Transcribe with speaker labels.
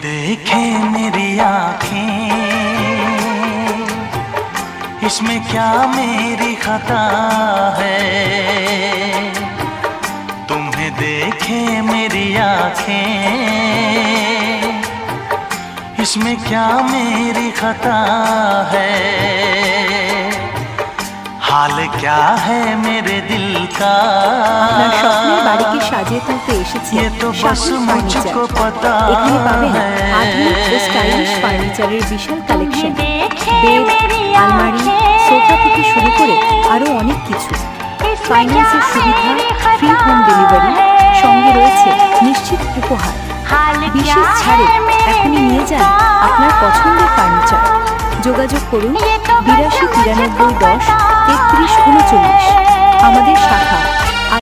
Speaker 1: देखे मेरी आँखें। इसमें क्या मेरी खता है? तुम्हें देखे मेरी आँखें। इसमें क्या मेरी खता है? हाल क्या है मेरे दिल का?
Speaker 2: সাজে তুলতে এসেছে। শাকুর ফার্নিচার। এখানে ফার্নিচারের বিশাল কালেকশন। আলমারি সোফা থেকে শুরু করে আরও অনেক কিছু। ফাইন্যান্সের সুবিধা ফ্রি হোম ডেলিভারি সঙ্গে রয়েছে নিশ্চিত উপহার। বিশেষ ছাড়ে এখনই নিয়ে যান আপনার পছন্দের ফার্নিচার। যোগাযোগ করুন বিরাশি তিরানব্বই দশ তেত্রিশ উনচল্লিশ। আমাদের শাখা